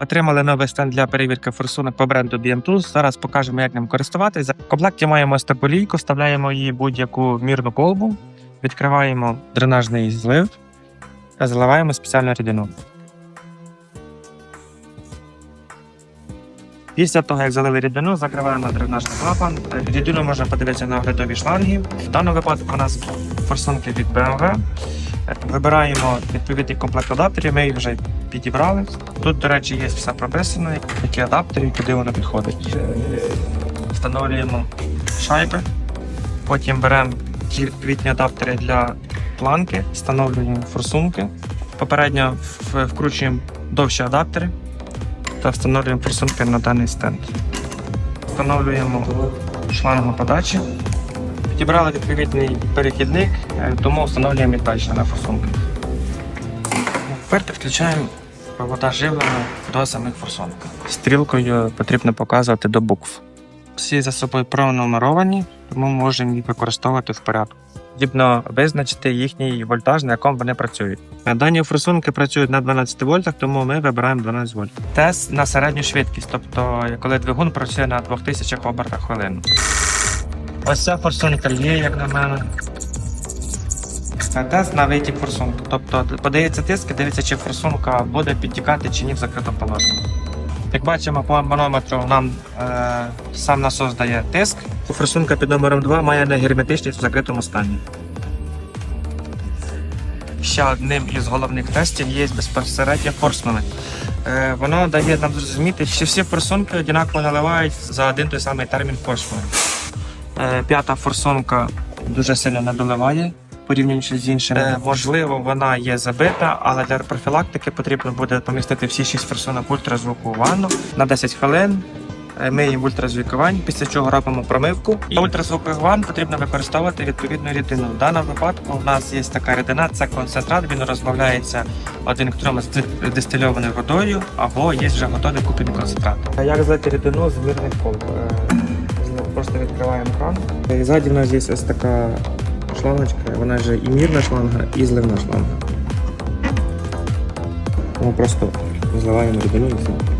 Отримали новий стенд для перевірки форсунок по бренду BM Зараз покажемо, як ним користуватися. В комплекті маємо таку вставляємо її будь-яку мірну колбу, відкриваємо дренажний злив та заливаємо спеціальну рідину. Після того, як залили рідину, закриваємо дренажний клапан. Рідину можна подивитися на оглядові шланги. В даному випадку у нас форсунки від BMW. Вибираємо відповідний комплект адаптерів, ми їх вже підібрали. Тут, до речі, є все прописано, які адаптери, куди воно підходить. Встановлюємо шайби, потім беремо ті відповідні адаптери для планки, встановлюємо форсунки. Попередньо вкручуємо довші адаптери та встановлюємо форсунки на даний стенд. Встановлюємо шлангу подачі. Підібрали відповідний перехідник, е, тому встановлюємо далі на форсунках. Тепер підключаємо провода живлення до самих форсунок. Стрілкою потрібно показувати до букв. Всі за собою пронумеровані, тому можемо їх використовувати в порядку. Потрібно визначити їхній вольтаж, на якому вони працюють. Е, Дані форсунки працюють на 12 вольтах, тому ми вибираємо 12 вольт. Тест на середню швидкість, тобто коли двигун працює на 2000 обертах хвилину. Ось ця форсунка є, як на мене. Тест на витік форсунки. Тобто подається тиск дивиться, чи форсунка буде підтікати чи ні в закритому положенні. Як бачимо, по манометру нам е, сам насос дає тиск. Форсунка під номером 2 має негерметичність в закритому стані. Ще одним із головних тестів є безпосередньо форсмани. Е, воно дає нам зрозуміти, що всі форсунки однаково наливають за один той самий термін форсману. Е, П'ята форсунка дуже сильно не доливає порівнюючи з іншими. Е, можливо, вона є забита, але для профілактики потрібно буде помістити всі шість форсунок в ультразвукову ванну на 10 хвилин. Е, Ми її в ультразвуковань, після чого робимо промивку. І ультразвукових ванн потрібно використовувати відповідну рідину. В даному випадку у нас є така рідина, це концентрат. Він розбавляється один к трьом з дистильованою водою, або є вже готовий куплений концентрат. Як злити рідину з мірних колб? Просто відкриваємо кран. І ззаді в нас є ось така шлангочка, вона ж і мірна шланга, і зливна шланга. Ми просто зливаємо рідину і все.